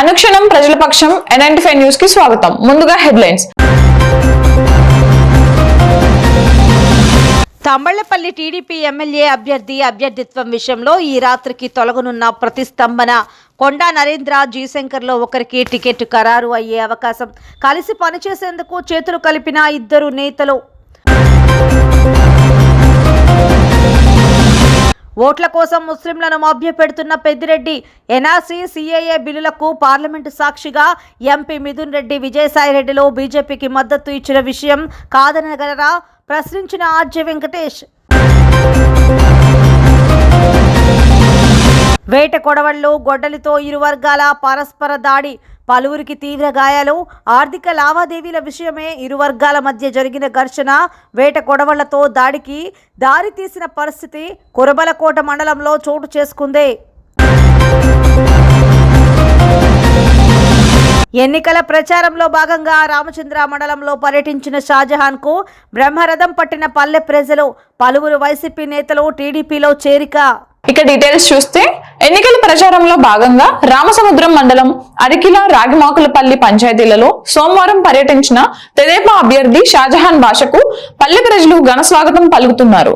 అనుక్షణం ప్రజల పక్షం ఎన్ఎన్టీ న్యూస్కి స్వాగతం. ముందుగా హెడ్లైన్స్. తంబళ్ళపల్లి టీడీపీ ఎమ్మెల్యే అభ్యర్థి అభ్యర్థిత్వం విషయంలో ఈ రాత్రికి తొలగనున్న ప్రతిస్తంభన కొండా నరేంద్ర జీశంకర్లో ఒకరికి టికెట్ ఖరారు అయ్యే అవకాశం. కలిసి పనిచేసేందుకు చేతులు కలిపిన ఇద్దరు నేతలు. ఓట్ల కోసం ముస్లింలను మభ్యపెడుతున్న పెద్దిరెడ్డి ఎన్ఆర్సీ సీఏఏ బిల్లులకు పార్లమెంటు సాక్షిగా ఎంపీ మిథున్ రెడ్డి విజయసాయిరెడ్డిలో బీజేపీకి మద్దతు ఇచ్చిన విషయం కాదనగలరా? ప్రశ్నించిన ఆర్జే వెంకటేష్. వేట కొడవళ్ళు గొడ్డలితో ఇరు వర్గాల పరస్పర దాడి. పలువురికి తీవ్ర గాయాలు. ఆర్థిక లావాదేవీల విషయమే ఇరు వర్గాల మధ్య జరిగిన ఘర్షణ. వేట కొడవళ్ళతో దాడికి దారి తీసిన పరిస్థితి కురబలకోట మండలంలో చోటు చేసుకుంది. ఎన్నికల ప్రచారంలో భాగంగా రామచంద్ర మండలంలో పర్యటించిన షాజహాన్కు బ్రహ్మరథం పట్టిన పల్లె ప్రజలు పలువురు వైసీపీ నేతలు టీడీపీలో చేరిక. ఇక డీటెయిల్స్ చూస్తే ఎన్నికల ప్రచారంలో భాగంగా రామసముద్రం మండలం అరికిల రాగిమాకులపల్లి పంచాయతీలలో సోమవారం పర్యటించిన తెదేపా అభ్యర్థి షాజహాన్ భాషకు పల్లె ప్రజలు ఘన స్వాగతం పలుకుతున్నారు.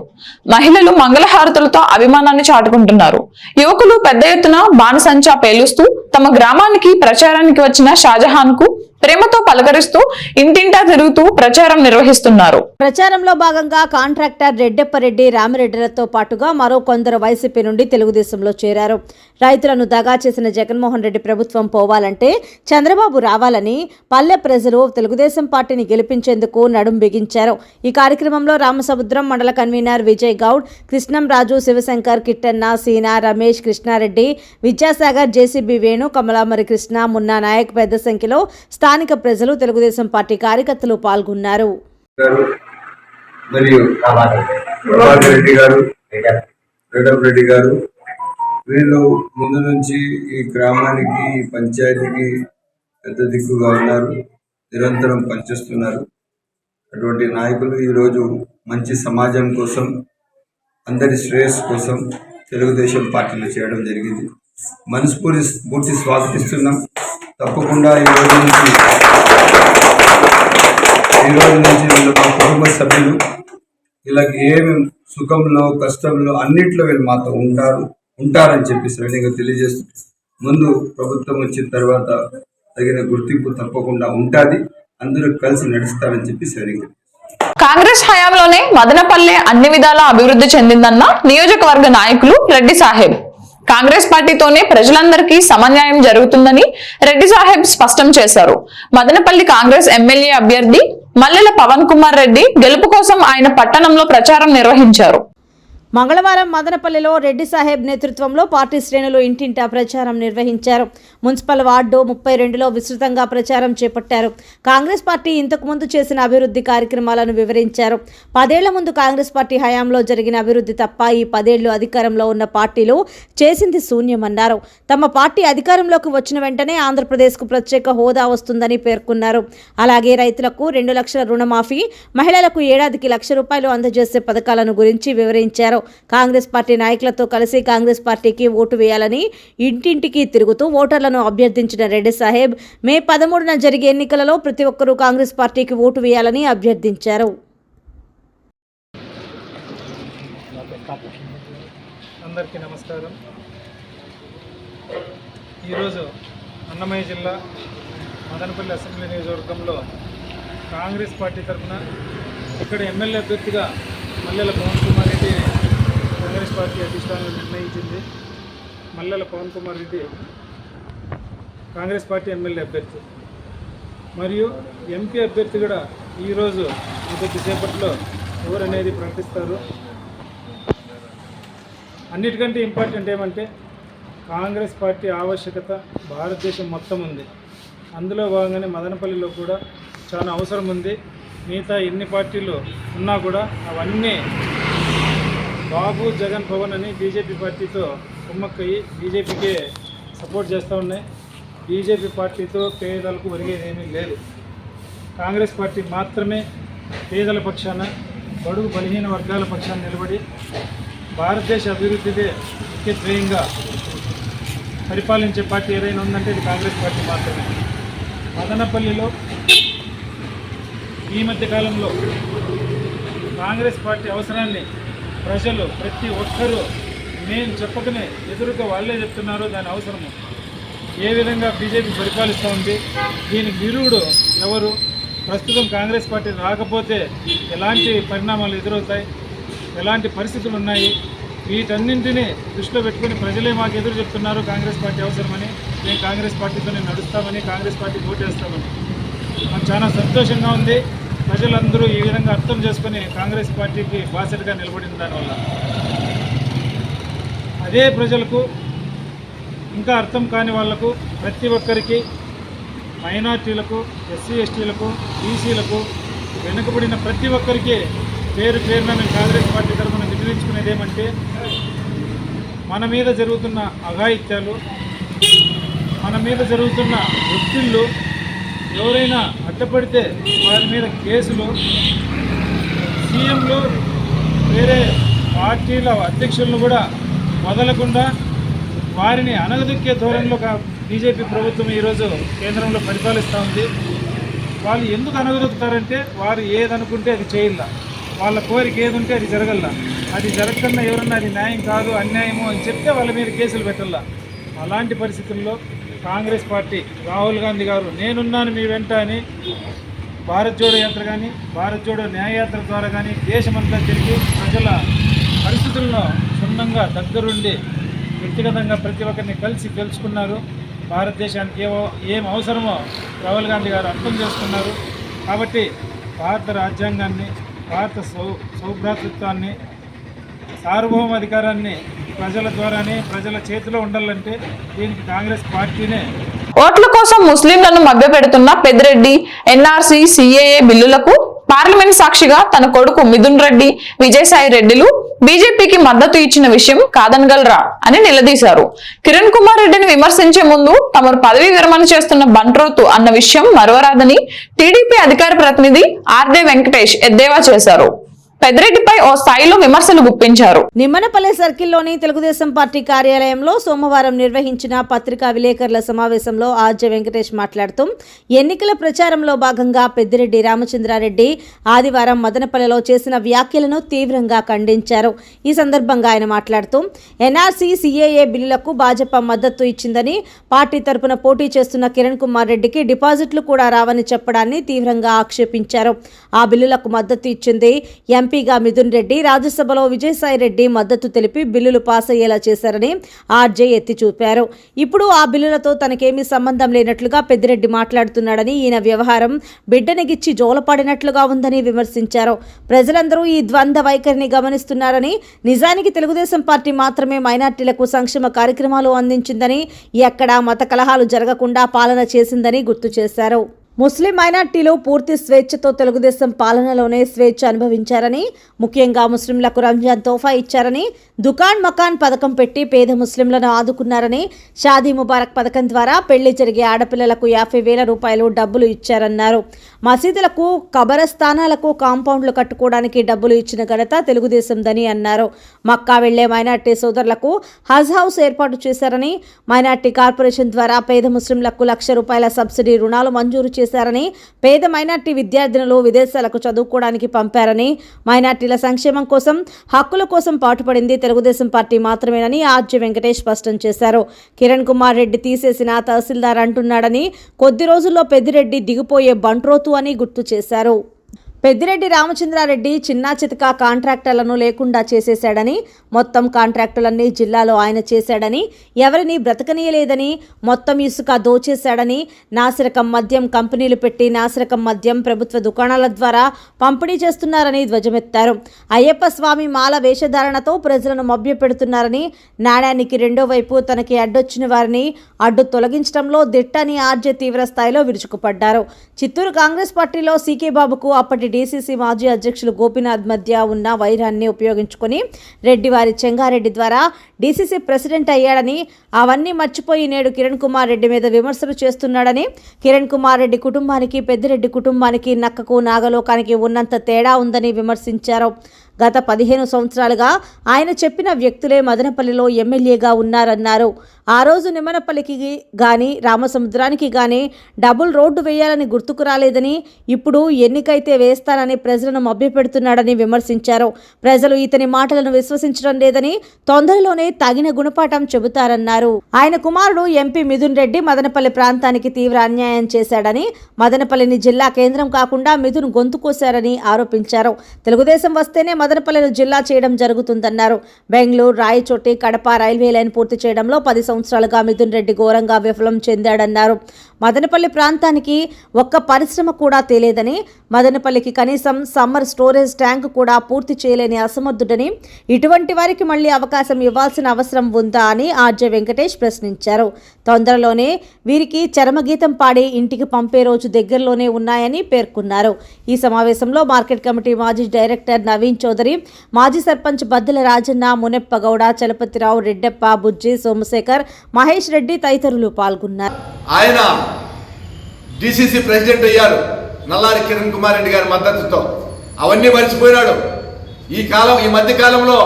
మహిళలు మంగళహారతులతో అభిమానాన్ని చాటుకుంటున్నారు. యువకులు పెద్ద ఎత్తున బాణసంచా పేలుస్తూ తమ గ్రామానికి ప్రచారానికి వచ్చిన షాజహాన్కు ప్రేమతో పలకరిస్తూ ఇంటింటా తిరుగుతూ ప్రచారం నిర్వహిస్తున్నారు. ప్రచారంలో భాగంగా కాంట్రాక్టర్ రెడ్డెప్పరెడ్డి రామిరెడ్డిలతో పాటుగా మరో కొందరు వైసీపీ నుండి తెలుగుదేశంలో చేరారు. రైతులను దగా చేసిన జగన్మోహన్ రెడ్డి ప్రభుత్వం పోవాలంటే చంద్రబాబు రావాలని పల్లె ప్రజలు తెలుగుదేశం పార్టీని గెలిపించేందుకు నడుం బిగించారు. ఈ కార్యక్రమంలో రామసముద్రం మండల కన్వీనర్ విజయ్ గౌడ్ కృష్ణంరాజు శివశంకర్ కిట్టన్న సీనా రమేష్ కృష్ణారెడ్డి విద్యాసాగర్ జేసీబీ వేణు కమలామరి కృష్ణ మున్నా నాయక్ పెద్ద సంఖ్యలో స్థానిక ప్రజలు తెలుగుదేశం పార్టీ కార్యకర్తలు పాల్గొన్నారు. మరియు రెడ్డి గారు రెడ్డి గారు వీళ్ళు ముందు నుంచి ఈ గ్రామానికి ఈ పంచాయతీకి పెద్ద దిక్కుగా ఉన్నారు. నిరంతరం పనిచేస్తున్నారు. అటువంటి నాయకులు ఈరోజు మంచి సమాజం కోసం అందరి శ్రేయస్సు కోసం తెలుగుదేశం పార్టీలో చేయడం జరిగింది. మనస్ఫూర్తి పూర్తి స్వాగతిస్తున్నాం. తప్పకుండా ఈ రోజు నుంచి ఈ రోజు నుంచి వీళ్ళు మా కుటుంబ సభ్యులు. వీళ్ళకి ఏమి సుఖంలో కష్టంలో అన్నిట్లో వీళ్ళు మాతో ఉంటారు. ఉంటారని చెప్పి సవినీయంగా తెలియజేస్తూ ముందు ప్రభుత్వం వచ్చిన తర్వాత తగిన గుర్తింపు తప్పకుండా ఉంటుంది. అందరూ కలిసి నడుస్తారని చెప్పి సవినీయంగా కాంగ్రెస్ హయాంలోనే మదనపల్లె అన్ని విధాలా అభివృద్ధి చెందిందన్న నియోజకవర్గ నాయకులు రెడ్డి సాహెబ్. కాంగ్రెస్ పార్టీతోనే ప్రజలందరికీ సమన్యాయం జరుగుతుందని రెడ్డి సాహెబ్ స్పష్టం చేశారు. మదనపల్లి కాంగ్రెస్ ఎమ్మెల్యే అభ్యర్థి మల్లెల పవన్ కుమార్ రెడ్డి గెలుపు కోసం ఆయన పట్టణంలో ప్రచారం నిర్వహించారు. మంగళవారం మదనపల్లిలో రెడ్డి సాహెబ్ నేతృత్వంలో పార్టీ శ్రేణులు ఇంటింటా ప్రచారం నిర్వహించారు. మున్సిపల్ వార్డు ముప్పై రెండులో విస్తృతంగా ప్రచారం చేపట్టారు. కాంగ్రెస్ పార్టీ ఇంతకుముందు చేసిన అభివృద్ధి కార్యక్రమాలను వివరించారు. పదేళ్ళ ముందు కాంగ్రెస్ పార్టీ హయాంలో జరిగిన అభివృద్ధి తప్ప ఈ పదేళ్ళు అధికారంలో ఉన్న పార్టీలు చేసింది శూన్యమన్నారు. తమ పార్టీ అధికారంలోకి వచ్చిన వెంటనే ఆంధ్రప్రదేశ్కు ప్రత్యేక హోదా వస్తుందని పేర్కొన్నారు. అలాగే రైతులకు రెండు లక్షల రుణమాఫీ మహిళలకు ఏడాదికి లక్ష రూపాయలు అందజేసే పథకాలను గురించి వివరించారు. చేశారు. కాంగ్రెస్ పార్టీ నాయకులతో కలిసి కాంగ్రెస్ పార్టీకి ఓటు వేయాలని ఇంటింటికి తిరుగుతూ ఓటర్లను అభ్యర్థించిన రెడ్డి సాహెబ్ మే పదమూడున జరిగే ఎన్నికలలో ప్రతి ఒక్కరూ కాంగ్రెస్ పార్టీకి ఓటు వేయాలని అభ్యర్థించారు. అందరికీ నమస్కారం. ఈరోజు అన్నమయ్య జిల్లా మదనపల్లి అసెంబ్లీ నియోజకవర్గంలో కాంగ్రెస్ పార్టీ తరఫున ఇక్కడ ఎమ్మెల్యే అభ్యర్థిగా మల్లెల పవన్ కుమార్ రెడ్డి కాంగ్రెస్ పార్టీ అధిష్టానం నిర్ణయించింది Mallela Pavan Kumar Reddy Congress party MLA అభ్యర్థి. మరియు ఎంపీ అభ్యర్థి కూడా ఈరోజు కొద్దిసేపట్లో ఎవరనేది ప్రకటిస్తారు. అన్నిటికంటే ఇంపార్టెంట్ ఏమంటే కాంగ్రెస్ పార్టీ ఆవశ్యకత భారతదేశం మొత్తం ఉంది. అందులో భాగంగానే మదనపల్లిలో కూడా చాలా అవసరం ఉంది. మిగతా ఎన్ని పార్టీలు ఉన్నా కూడా అవన్నీ బాబు జగన్ పవన్ అని బీజేపీ పార్టీతో కుమ్మక్కయ్యి బీజేపీకే సపోర్ట్ చేస్తూ ఉన్నాయి. బీజేపీ పార్టీతో పేదలకు ఒరిగేదేమీ లేదు. కాంగ్రెస్ పార్టీ మాత్రమే పేదల పక్షాన బడుగు బలహీన వర్గాల పక్షాన నిలబడి భారతదేశ అభివృద్ధిదే ముఖ్య ధ్యేయంగా పరిపాలించే పార్టీ ఏదైనా ఉందంటే ఇది కాంగ్రెస్ పార్టీ మాత్రమే. మదనపల్లిలో ఈ మధ్య కాలంలో కాంగ్రెస్ పార్టీ అవసరాన్ని ప్రజలు ప్రతి ఒక్కరూ నేను చెప్పకనే ఎదురుగా వాళ్ళే చెప్తున్నారు దాని అవసరము. ఏ విధంగా బీజేపీ పరిపాలిస్తూ ఉంది దీనికి విరుడు ఎవరు? ప్రస్తుతం కాంగ్రెస్ పార్టీ రాకపోతే ఎలాంటి పరిణామాలు ఎదురవుతాయి? ఎలాంటి పరిస్థితులు ఉన్నాయి? వీటన్నింటినీ దృష్టిలో పెట్టుకుని ప్రజలే మాకు ఎదురు చెప్తున్నారు కాంగ్రెస్ పార్టీ అవసరమని. మేము కాంగ్రెస్ పార్టీతోనే నడుస్తామని కాంగ్రెస్ పార్టీ ఓటేస్తామని. నాకు చాలా సంతోషంగా ఉంది. ప్రజలందరూ ఈ విధంగా అర్థం చేసుకుని కాంగ్రెస్ పార్టీకి బాసటగా నిలబడిన దానివల్ల అదే ప్రజలకు ఇంకా అర్థం కాని వాళ్ళకు ప్రతి ఒక్కరికి మైనార్టీలకు ఎస్సీ ఎస్టీలకు బీసీలకు వెనుకబడిన ప్రతి ఒక్కరికి పేరు పేరున మేము కాంగ్రెస్ పార్టీ తరఫున వినియోగించుకునేది ఏమంటే మన మీద జరుగుతున్న అఘాయిత్యాలు మన మీద జరుగుతున్న ఒత్తిళ్ళు ఎవరైనా అడ్డపడితే వారి మీద కేసులు సీఎంలు వేరే పార్టీల అధ్యక్షులను కూడా వదలకుండా వారిని అనగదొక్కే ధోరణిలో బీజేపీ ప్రభుత్వం ఈరోజు కేంద్రంలో పరిపాలిస్తూ ఉంది. వాళ్ళు ఎందుకు అనగదొక్కుతారంటే వారు ఏదనుకుంటే అది చేయాల వాళ్ళ కోరిక ఏది ఉంటే అది జరగల అది జరగకుండా ఎవరన్నా అది న్యాయం కాదు అన్యాయము అని చెప్తే వాళ్ళ మీద కేసులు పెట్టాల అలాంటి పరిస్థితుల్లో కాంగ్రెస్ పార్టీ రాహుల్ గాంధీ గారు నేనున్నాను మీ వెంట అని భారత్ జోడో యాత్ర కానీ భారత్ జోడో న్యాయయాత్ర ద్వారా కానీ దేశమంతా తిరిగి ప్రజల పరిస్థితులను క్షుణ్ణంగా దగ్గరుండి వ్యక్తిగతంగా ప్రతి ఒక్కరిని కలిసి తెలుసుకున్నారు భారతదేశానికి ఏవో ఏం అవసరమో రాహుల్ గాంధీ గారు అర్థం చేసుకున్నారు. కాబట్టి భారత రాజ్యాంగాన్ని భారత సౌ సౌభ్రాతృత్వాన్ని సార్వభౌమ అధికారాన్ని ప్రజల ద్వారానే ప్రజల చేతిలో ఉండాలంటే దీనికి కాంగ్రెస్ పార్టీనే ఓట్ల కోసం ముస్లింలను మభ్యపెడుతున్న పెద్దిరెడ్డి ఎన్ఆర్సీ సిఏఏ బిల్లులకు పార్లమెంట్ సాక్షిగా తన కొడుకు మిథున్ రెడ్డి విజయసాయి రెడ్డిలు బీజేపీకి మద్దతు ఇచ్చిన విషయం కాదనగలరా అని నిలదీశారు. కిరణ్ కుమార్ రెడ్డిని విమర్శించే ముందు తమరు పదవీ విరమణ చేస్తున్న బంట్రోతు అన్న విషయం మరవరాదని టీడీపీ అధికార ప్రతినిధి ఆర్దే వెంకటేష్ ఎద్దేవా చేశారు. పెద్దిరెడ్డిపై ఓ స్థాయిలో విమర్శలు గుప్పించారు. నిమ్మనపల్లె సర్కిల్లోని తెలుగుదేశం పార్టీ కార్యాలయంలో సోమవారం నిర్వహించిన పత్రికా విలేకరుల సమావేశంలో ఆర్జ వెంకటేష్ మాట్లాడుతూ ఎన్నికల ప్రచారంలో భాగంగా పెద్దిరెడ్డి రామచంద్రారెడ్డి ఆదివారం మదనపల్లెలో చేసిన వ్యాఖ్యలను తీవ్రంగా ఖండించారు. ఈ సందర్భంగా ఆయన మాట్లాడుతూ ఎన్ఆర్సీ సిఏఏ బిల్లులకు భాజపా మద్దతు ఇచ్చిందని పార్టీ తరపున పోటీ చేస్తున్న కిరణ్ కుమార్ రెడ్డికి డిపాజిట్లు కూడా రావని చెప్పడాన్ని తీవ్రంగా ఆక్షేపించారు. ఆ బిల్లులకు మద్దతు ఇచ్చింది ఎంపీగా మిథున్ రెడ్డి రాజ్యసభలో విజయసాయి రెడ్డి మద్దతు తెలిపి బిల్లులు పాస్ అయ్యేలా చేశారని ఆర్జే ఎత్తి చూపారు. ఇప్పుడు ఆ బిల్లులతో తనకేమీ సంబంధం లేనట్లుగా పెద్దిరెడ్డి మాట్లాడుతున్నాడని ఈయన వ్యవహారం బిడ్డనిగిచ్చి జోలపాడినట్లుగా ఉందని విమర్శించారు. ప్రజలందరూ ఈ ద్వంద్వ వైఖరిని గమనిస్తున్నారని నిజానికి తెలుగుదేశం పార్టీ మాత్రమే మైనార్టీలకు సంక్షేమ కార్యక్రమాలు అందించిందని ఎక్కడా మత కలహాలు జరగకుండా పాలన చేసిందని గుర్తు చేశారు. ముస్లిం మైనార్టీలు పూర్తి స్వేచ్ఛతో తెలుగుదేశం పాలనలోనే స్వేచ్ఛ అనుభవించారని ముఖ్యంగా ముస్లింలకు రంజాన్ తోఫా ఇచ్చారని దుకాన్ మకాన్ పథకం పెట్టి పేద ముస్లింలను ఆదుకున్నారని షాదీ ముబారక్ పథకం ద్వారా పెళ్ళి జరిగే ఆడపిల్లలకు యాభై వేల రూపాయలు డబ్బులు ఇచ్చారన్నారు. మసీదులకు కబరస్థానాలకు కాంపౌండ్లు కట్టుకోవడానికి డబ్బులు ఇచ్చిన ఘనత తెలుగుదేశందని అన్నారు. మక్కా వెళ్ళే మైనార్టీ సోదరులకు హజ్ హౌస్ ఏర్పాటు చేశారని మైనార్టీ కార్పొరేషన్ ద్వారా పేద ముస్లింలకు లక్ష రూపాయల సబ్సిడీ రుణాలు మంజూరు చేశారు చేశారని పేద మైనార్టీ విద్యార్థినులు విదేశాలకు చదువుకోవడానికి పంపారని మైనార్టీల సంక్షేమం కోసం హక్కుల కోసం పాటుపడింది తెలుగుదేశం పార్టీ మాత్రమేనని ఆర్జి వెంకటేష్ స్పష్టం చేశారు. కిరణ్ కుమార్ రెడ్డి తీసేసిన తహసీల్దార్ అంటున్నాడని కొద్ది రోజుల్లో పెద్దిరెడ్డి దిగిపోయే బంట్రోతు అని గుర్తు చేశారు. పెద్దిరెడ్డి రామచంద్రారెడ్డి చిన్నా చితక కాంట్రాక్టర్లను లేకుండా చేసేశాడని మొత్తం కాంట్రాక్టులన్నీ జిల్లాలో ఆయన చేశాడని ఎవరిని బ్రతకనీయలేదని మొత్తం ఇసుక దోచేశాడని నాసిరకం మద్యం కంపెనీలు పెట్టి నాసిరకం మద్యం ప్రభుత్వ దుకాణాల ద్వారా పంపిణీ చేస్తున్నారని ధ్వజమెత్తారు. అయ్యప్ప స్వామి మాల వేషధారణతో ప్రజలను మభ్యపెడుతున్నారని నాణ్యానికి రెండో వైపు తనకి అడ్డొచ్చిన వారిని అడ్డు తొలగించడంలో దిట్టని ఆర్జే తీవ్ర స్థాయిలో విరుచుకుపడ్డారు. చిత్తూరు కాంగ్రెస్ పార్టీలో సీకే బాబుకు అప్పటి డీసీసీ మాజీ అధ్యక్షులు గోపీనాథ్ మధ్య ఉన్న వైరాన్ని ఉపయోగించుకొని రెడ్డి వారి చెంగారెడ్డి ద్వారా డీసీసీ ప్రెసిడెంట్ అయ్యాడని అవన్నీ మర్చిపోయి నేడు కిరణ్ కుమార్ రెడ్డి మీద విమర్శలు చేస్తున్నాడని కిరణ్ కుమార్ రెడ్డి కుటుంబానికి పెద్దిరెడ్డి కుటుంబానికి నక్కకు నాగలోకానికి ఉన్నంత తేడా ఉందని విమర్శించారు. గత పదిహేను సంవత్సరాలుగా ఆయన చెప్పిన వ్యక్తులే మదనపల్లిలో ఎమ్మెల్యేగా ఉన్నారన్నారు. ఆ రోజు నిమ్మనపల్లికి గాని రామసముద్రానికి గాని డబుల్ రోడ్డు వేయాలని గుర్తుకు రాలేదని ఇప్పుడు ఎన్నికైతే వేస్తానని ప్రజలను మభ్యపెడుతున్నాడని విమర్శించారు. ప్రజలు ఇతని మాటలను విశ్వసించడం లేదని తొందరలోనే తగిన గుణపాఠం చెబుతారన్నారు. ఆయన కుమారుడు ఎంపీ మిథున్ రెడ్డి మదనపల్లి ప్రాంతానికి తీవ్ర అన్యాయం చేశాడని మదనపల్లిని జిల్లా కేంద్రం కాకుండా మిథున్ గొంతు కోశారని ఆరోపించారు. తెలుగుదేశం వస్తేనే మదనపల్లిని జిల్లా చేయడం జరుగుతుందన్నారు. బెంగళూరు రాయచోటి కడప రైల్వే లైన్ పూర్తి చేయడంలో పది సంవత్సరాలుగా మిథున్ రెడ్డి ఘోరంగా విఫలం చెందాడన్నారు. మదనపల్లి ప్రాంతానికి ఒక్క పరిశ్రమ కూడా తెలియదని మదనపల్లికి కనీసం సమ్మర్ స్టోరేజ్ ట్యాంక్ కూడా పూర్తి చేయలేని అసమర్థుడని ఇటువంటి వారికి మళ్ళీ అవకాశం ఇవ్వాల్సిన అవసరం ఉందా అని ఆర్జే వెంకటేష్ ప్రశ్నించారు. తొందరలోనే వీరికి చరమగీతం పాడి ఇంటికి పంపే రోజు దగ్గరలోనే ఉన్నాయని పేర్కొన్నారు. ఈ సమావేశంలో మార్కెట్ కమిటీ మాజీ డైరెక్టర్ నవీన్ చౌదరి మాజీ సర్పంచ్ బద్దల రాజన్న మునెప్ప గౌడ చలపతిరావు రెడ్డెప్ప బుజ్జి సోమశేఖర్ మహేష్ రెడ్డి తదితరులు పాల్గొన్నారు. ఆయన డిసిసి ప్రెసిడెంట్ అయ్యారు. నల్లారి కిరణ్ కుమార్ రెడ్డి గారి మద్దతుతో. అవన్నీ మర్చిపోయినాడు. ఈ కాలం ఈ మధ్య కాలంలో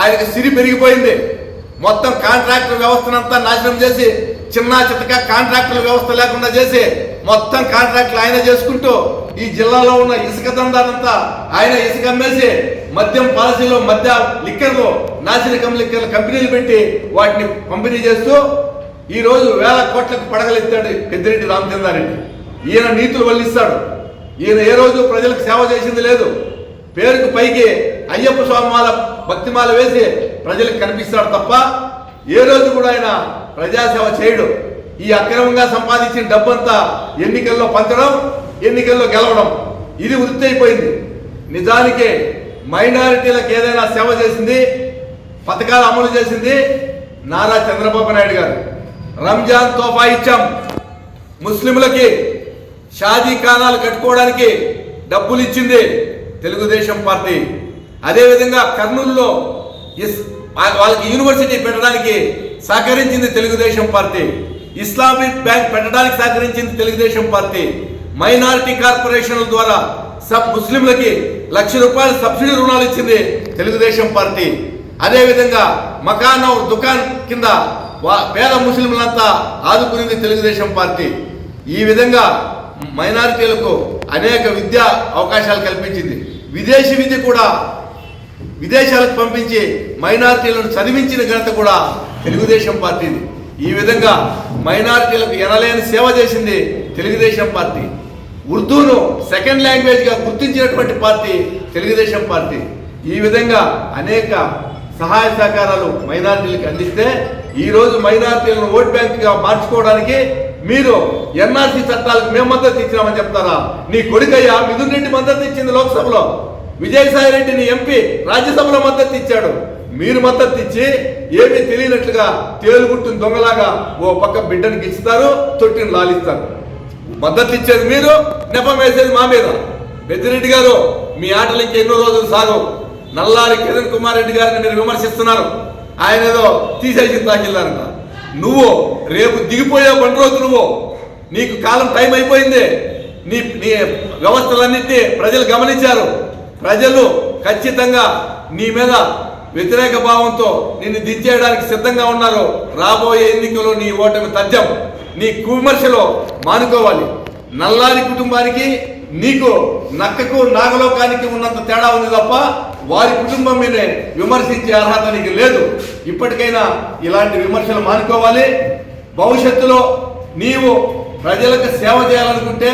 ఆయనకి సిరి పెరిగిపోయింది. మొత్తం కాంట్రాక్టర్ వ్యవస్థనంతా నాశనం చేసి చిన్న చితక కాంట్రాక్టర్ వ్యవస్థ లేకుండా చేసి మొత్తం కాంట్రాక్టులు ఆయన చేసుకుంటూ ఈ జిల్లాలో ఉన్న ఇసుక దందానంతా ఆయన ఇసుక అమ్మేసి మద్యం పాలసీలో మద్య లిక్కర్లు నాసిరకం లిక్కర్లు కంపెనీలు పెట్టి వాటిని పంపిణీ చేస్తూ ఈ రోజు వేల కోట్లకు పడగలెత్తాడు పెద్దిరెడ్డి రామచంద్రారెడ్డి. ఈయన నీతులు వల్లిస్తాడు. ఈయన ఏ రోజు ప్రజలకు సేవ చేసింది లేదు. పేరుకు పైకి అయ్యప్ప స్వామి మాల భక్తిమాల వేసి ప్రజలకు కనిపిస్తాడు తప్ప ఏ రోజు కూడా ఆయన ప్రజాసేవ చేయడు. ఈ అక్రమంగా సంపాదించిన డబ్బంతా ఎన్నికల్లో పంచడం ఎన్నికల్లో గెలవడం ఇది వృత్తి అయిపోయింది నిజానికి మైనారిటీలకు ఏదైనా సేవ చేసింది పథకాలు అమలు చేసింది నారా చంద్రబాబు నాయుడు గారు. రంజాన్ తోఫా ఇచ్చాం. ముస్లింలకి షాదీ ఖానాలు కట్టుకోవడానికి డబ్బులు ఇచ్చింది తెలుగుదేశం పార్టీ. అదేవిధంగా కర్నూలులో ఇస్ వాళ్ళకి యూనివర్సిటీ పెట్టడానికి సహకరించింది తెలుగుదేశం పార్టీ. ఇస్లామిక్ బ్యాంక్ పెట్టడానికి సహకరించింది తెలుగుదేశం పార్టీ. మైనారిటీ కార్పొరేషన్ల ద్వారా సబ్ ముస్లింలకి లక్ష రూపాయల సబ్సిడీ రుణాలు ఇచ్చింది తెలుగుదేశం పార్టీ. అదేవిధంగా మకాన్ దుకాన్ కింద వా- పేద ముస్లింలంతా ఆదుకునింది తెలుగుదేశం పార్టీ. ఈ విధంగా మైనారిటీలకు అనేక విద్యా అవకాశాలు కల్పించింది. విదేశీ విద్య కూడా విదేశాలకు పంపించి మైనారిటీలను చదివించిన ఘనత కూడా తెలుగుదేశం పార్టీది. ఈ విధంగా మైనారిటీలకు ఎనలేని సేవ చేసింది తెలుగుదేశం పార్టీ. ఉర్దూను సెకండ్ లాంగ్వేజ్గా గుర్తించినటువంటి పార్టీ తెలుగుదేశం పార్టీ. ఈ విధంగా అనేక సహాయ సహకారాలు మైనార్టీలకు అందిస్తే ఈ రోజు ఓట్ బ్యాంక్గా మార్చుకోవడానికి మీరు ఎన్ఆర్సీ చట్టాలకు మేము మద్దతు ఇచ్చినామని చెప్తారా? నీ కొడుకయ్య మిథున్ రెడ్డి మద్దతు ఇచ్చింది లోక్సభలో. విజయసాయి రెడ్డిని ఎంపీ రాజ్యసభలో మద్దతు ఇచ్చాడు. మీరు మద్దతు ఇచ్చి ఏమీ తెలియనట్లుగా తేలుగుట్టుని దొంగలాగా ఓ పక్క బిడ్డను గిచ్చుతారు తొట్టిని లాలిస్తారు. మద్దతు ఇచ్చేది మీరు నెపం వేసేది మా మీద. పెద్దిరెడ్డి గారు మీ ఆటలు ఇంకెన్నో రోజులు సాగవు. నల్లారి కిరణ్ కుమార్ రెడ్డి గారిని మీరు విమర్శిస్తున్నారు. ఆయన ఏదో తీసేసి తాకిల్లారంట. నువ్వు రేపు దిగిపోయే బండి రోజు నువ్వు. నీకు కాలం టైం అయిపోయింది. నీ నీ వ్యవస్థలన్నింటినీ ప్రజలు గమనించారు. ప్రజలు ఖచ్చితంగా నీ మీద వ్యతిరేక భావంతో నిన్ను దించేయడానికి సిద్ధంగా ఉన్నారు. రాబోయే ఎన్నికల్లో నీ ఓటమి తథ్యం నీ కువిమర్శలో మానుకోవాలి. నల్లారి కుటుంబానికి నీకు నక్కకు నాగలోకానికి ఉన్నంత తేడా ఉంది తప్ప వారి కుటుంబం మీదే విమర్శించే అర్హత నీకు లేదు. ఇప్పటికైనా ఇలాంటి విమర్శలు మానుకోవాలి. భవిష్యత్తులో నీవు ప్రజలకు సేవ చేయాలనుకుంటే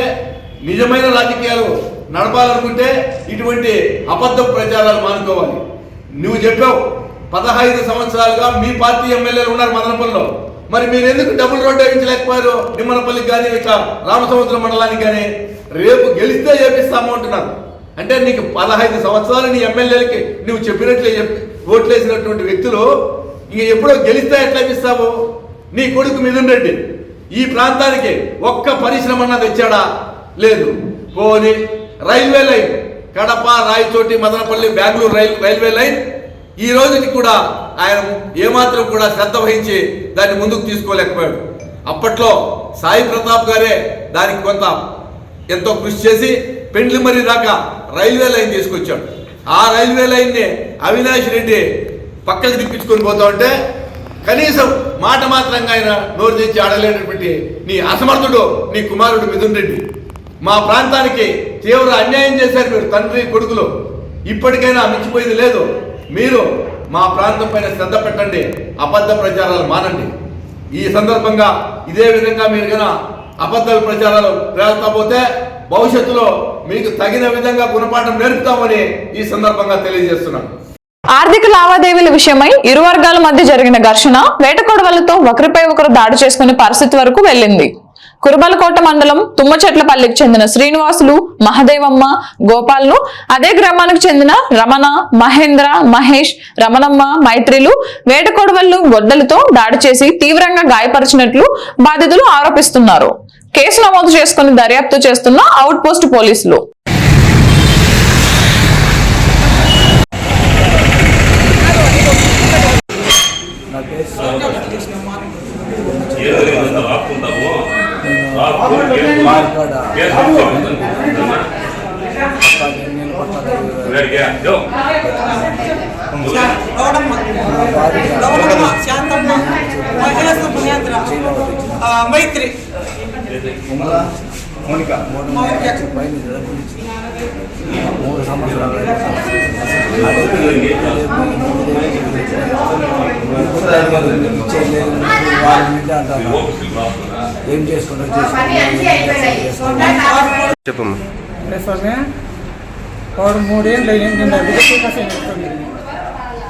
నిజమైన రాజకీయాలు నడపాలనుకుంటే ఇటువంటి అబద్ధ ప్రచారాలు మానుకోవాలి. నువ్వు చెప్పావు పదహైదు సంవత్సరాలుగా మీ పార్టీ ఎమ్మెల్యేలు ఉన్నారు మదనపల్లిలో. మరి మీరు ఎందుకు డబుల్ రోడ్డు వేయించలేకపోయారు? నిమ్మనపల్లికి కానీ ఇక రామసముద్రం మండలానికి కానీ? రేపు గెలిస్తే చేపిస్తాము అంటున్నారు. అంటే నీకు పదహైదు సంవత్సరాలు నీ ఎమ్మెల్యేలకి నువ్వు చెప్పినట్లే ఓట్లేసినటువంటి వ్యక్తులు ఇంక ఎప్పుడో గెలిస్తే ఎట్లా ఇస్తావు నీ కొడుకు మిథున్ రెడ్డి ఈ ప్రాంతానికి ఒక్క పరిశ్రమ తెచ్చాడా? లేదు. పోని railway line Kadapa Rayachoti Madanapalle Bengaluru rail railway line ఈ రోజుకి కూడా ఆయన ఏమాత్రం కూడా శ్రద్ధ వహించి దాన్ని ముందుకు తీసుకోలేకపోయాడు. అప్పట్లో సాయి ప్రతాప్ గారే దానికి కొంత ఎంతో కృషి చేసి పెండ్లి మరీ దాకా రైల్వే లైన్ తీసుకొచ్చాడు. ఆ రైల్వే లైన్ని అవినాష్ రెడ్డి పక్కకు తిప్పించుకొని పోతా ఉంటే కనీసం మాట మాత్రంగా ఆయన నోరు తెచ్చి ఆడలేనటువంటి నీ అసమర్థుడు నీ కుమారుడు మిథున్ రెడ్డి. మా ప్రాంతానికి తీవ్ర అన్యాయం చేశారు మీరు తండ్రి కొడుకులు. ఇప్పటికైనా మించిపోయింది లేదు. మీరు మా ప్రాంతం పైన శ్రద్ధ పెట్టండి అబద్ధ ప్రచారాలు మానండి. ఈ సందర్భంగా ఇదే విధంగా మీరు కనుక అబద్ధాల ప్రచారాలు పోతే భవిష్యత్తులో మీకు తగిన విధంగా గుణపాఠం నేర్పుతామని ఈ సందర్భంగా తెలియజేస్తున్నాను. ఆర్థిక లావాదేవీల విషయమై ఇరు వర్గాల మధ్య జరిగిన ఘర్షణ వేటకొడవలతో ఒకరిపై ఒకరు దాడి చేసుకునే పరిస్థితి వరకు వెళ్ళింది. కురుబలకోట మండలం తుమ్మచెట్లపల్లికి చెందిన శ్రీనివాసులు మహదేవమ్మ గోపాల్ను. అదే గ్రామానికి చెందిన రమణ మహేంద్ర మహేష్ రమణమ్మ మైత్రిలు వేటకొడవళ్ళు గొడ్డలతో దాడి చేసి తీవ్రంగా గాయపరిచినట్లు బాధితులు ఆరోపిస్తున్నారు. కేసు నమోదు చేసుకుని దర్యాప్తు చేస్తున్న అవుట్ పోస్ట్ పోలీసులు ఏదో రాసుకుని కేసు కేసు తీసుకుంటాము. రెడీ, యో. గౌడమ్మ గౌడమ్మ శాంతమ్మ మహిళా సుపుణ్యాత్ర ఆ, మైత్రి మౌనిక. ఈ ఓపికలు రాసుకున్నా. ఏం చెప్పమ్మా. స్వామి వాడు మూడేళ్ళు అయ్యింది టీకాసీని ఎత్తుకుంది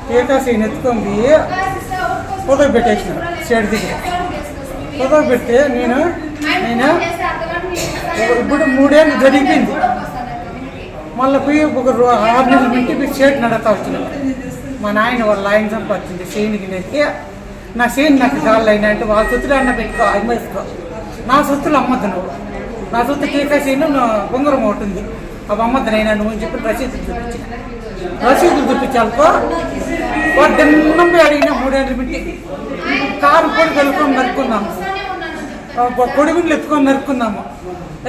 టీకాసీని ఎత్తుకుంది పొదవ పెట్టేసిన షేడ్ దగ్గర పొదవ పెడితే నేను నేను ఇప్పుడు మూడేళ్ళు జరిగింది మళ్ళీ పోయి ఒక ఆరు నెలల నుంచి పోయి షేడ్ నడతా వచ్చినాడు మా నాయన వాళ్ళ ఆయన సంపాదించింది చేనికి నెక్కి. నా చేను నాకు గాళ్ళు అయినా అంటే వాళ్ళ సొత్తులు అన్న పెట్టుకో అమ్మేసుకో నా సొత్తులు అమ్మద్దు నువ్వు. నా సొత్తు టీకా ఉంగరం నా ఒకటి ఉంది. అవి అమ్మద్దు నైనా నువ్వు అని చెప్పి రసీదులు చూపించాను రసీదులు చూపించాలకో వాడు దిన్నం అడిగిన మూడేళ్ళ పెట్టి కారు పొడి కలుపుకొని నరుక్కున్నాము పొడిగుండ్లు ఎత్తుకొని నరుక్కుందాము.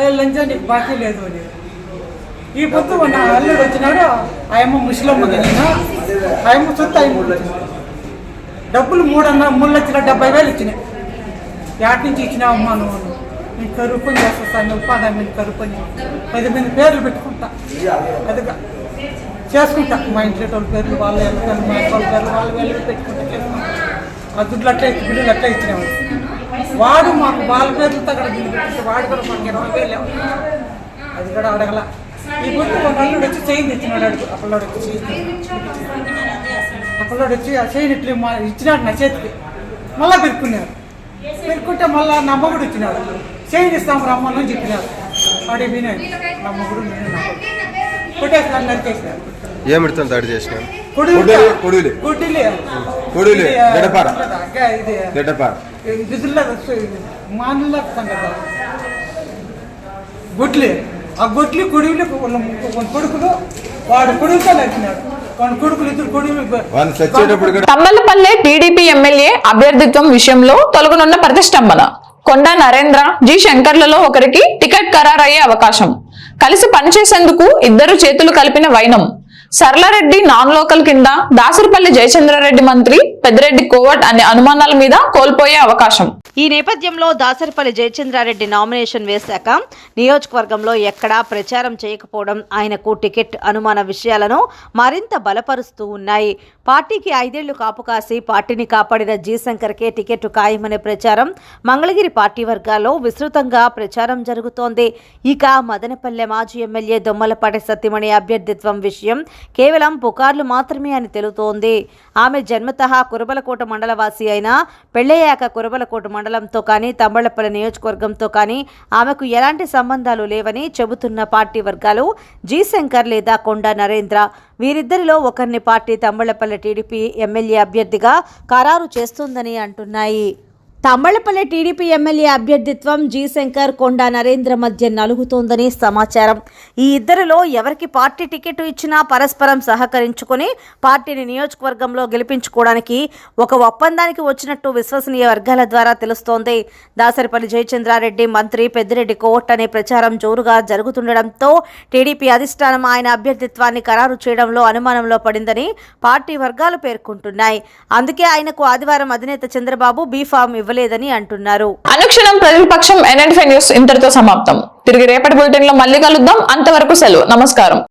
ఏ లంచా నీకు బాకీ లేదు అని. ఈ పొద్దు నా అల్లుడు వచ్చినాడు. ఆయమ్మ ముసలమ్మ కలిగిన ఆయమ్మ సొత్తు ఆయన డబ్బులు మూడన్న మూడు లక్షల డెబ్బై వేలు ఇచ్చినాయి. యాటి నుంచి ఇచ్చినావు అమ్మా నువ్వు నేను కరువు పని చేస్తాను ఉపాధి మీద కరువు పని పది మంది పేర్లు పెట్టుకుంటా. అదిగా. చేసుకుంటా. మా ఇంట్లో వాళ్ళ పేర్లు వాళ్ళ వాళ్ళ మా వాళ్ళ పేర్లు వాళ్ళ వేలు పెట్టుకుంటా ఆ దుడ్లు అట్లా ఇచ్చి బిల్లులు అట్లా ఇచ్చినాము వాడు మాకు వాళ్ళ పేర్లతో అక్కడ బిల్లు పెట్టింటే వాడు కూడా మాకు ఇరవై వేలు అది కూడా అడగల. ఈ గుర్తు ఒక నల్లుడు వచ్చి చేయి తెచ్చినాడు అడుగు. అప్పలోడు వచ్చి చేయి అప్పలోడు వచ్చి ఆ చేయి ఇట్లు మా ఇచ్చినాడు నా చేతికి. మళ్ళా పెట్టుకున్నారు. పెరుక్కుంటే మళ్ళా నా మొగుడు వచ్చినాడు చేయి ఇస్తాం రమ్మని అని చెప్పినాడు. వాడే వినాడు నా మొగుడు నేను నా కొడుకు. కొట్టేసినాడు నరికేసినాడు ఏమిడుతుంది దాడి చేసిన కొడుకు కొడులు, కొడులు. కొడులే కొడులు, ఇది, ఆ, గడపార. అక్క, ఇది. గడ్డపార. గిజుల్లో మానుల్లో సంగతి. గుడ్లి ఆ గుడ్లి కొడుకులు కొడుకులు వాడు కొడుకుతో నరికినాడు తమ్మలపల్లె టీడీపీ ఎమ్మెల్యే అభ్యర్థిత్వం విషయంలో తొలగనున్న ప్రతిష్టంభన. కొండా నరేంద్ర జి శంకర్లలో ఒకరికి టికెట్ ఖరారయ్యే అవకాశం. కలిసి పనిచేసేందుకు ఇద్దరు చేతులు కలిపిన వైనం. సర్లారెడ్డి నాన్ లోకల్ కింద దాసరిపల్లి జయచంద్రారెడ్డి మంత్రి పెద్దిరెడ్డి కోవట్ అనే అనుమానాల మీద కోల్పోయే అవకాశం. ఈ నేపథ్యంలో దాసరిపల్లి జయచంద్రారెడ్డి నామినేషన్ వేశాక నియోజకవర్గంలో ఎక్కడా ప్రచారం చేయకపోవడం ఆయనకు టికెట్ అనుమాన విషయాలను మరింత బలపరుస్తూ ఉన్నాయి. పార్టీకి ఐదేళ్ళు కాపు కాసి పార్టీని కాపాడిన జీ శంకర్కే టికెట్ ఖాయమనే ప్రచారం మంగళగిరి పార్టీ వర్గాల్లో విస్తృతంగా ప్రచారం జరుగుతోంది. ఇక మదనపల్లె మాజీ ఎమ్మెల్యే దొమ్మలపాటి సత్యమణి అభ్యర్థిత్వం విషయం కేవలం పుకార్లు మాత్రమే అని తెలుతోంది. ఆమె జన్మతహా కురబలకోట మండలవాసి అయినా పెళ్ళయ్యాక కురబలకోట మండలంతో కానీ తమ్మళ్ళపల్లి నియోజకవర్గంతో కానీ ఆమెకు ఎలాంటి సంబంధాలు లేవని చెబుతున్న పార్టీ వర్గాలు జి శంకర్ లేదా కొండా నరేంద్ర. వీరిద్దరిలో ఒకరిని పార్టీ తమ్మళ్ళపల్లి టీడీపీ ఎమ్మెల్యే అభ్యర్థిగా ఖరారు చేస్తుందని అంటున్నాయి. తమ్మళ్ళపల్లె టీడీపీ ఎమ్మెల్యే అభ్యర్థిత్వం జీ శంకర్ కొండా నరేంద్ర మధ్య నలుగుతోందని సమాచారం. ఈ ఇద్దరిలో ఎవరికి పార్టీ టికెట్ ఇచ్చినా పరస్పరం సహకరించుకొని పార్టీని నియోజకవర్గంలో గెలిపించుకోవడానికి ఒక ఒప్పందానికి వచ్చినట్టు విశ్వసనీయ వర్గాల ద్వారా తెలుస్తోంది. దాసరిపల్లి జయచంద్రారెడ్డి మంత్రి పెద్దిరెడ్డి కోట్ అనే ప్రచారం జోరుగా జరుగుతుండడంతో టీడీపీ అధిష్టానం ఆయన అభ్యర్థిత్వాన్ని ఖరారు చేయడంలో అనుమానంలో పడిందని పార్టీ వర్గాలు పేర్కొంటున్నాయి. అందుకే ఆయనకు ఆదివారం అధినేత చంద్రబాబు బీఫామ్ ఇవ్వలేదని అంటున్నారు. అనుక్షణం ప్రతిపక్షం ఎన్ఎన్ఫై న్యూస్ ఇంతటితో సమాప్తం. తిరిగి రేపటి బులెటిన్లో మళ్ళీ కలుద్దాం. అంతవరకు సెలవు. నమస్కారం.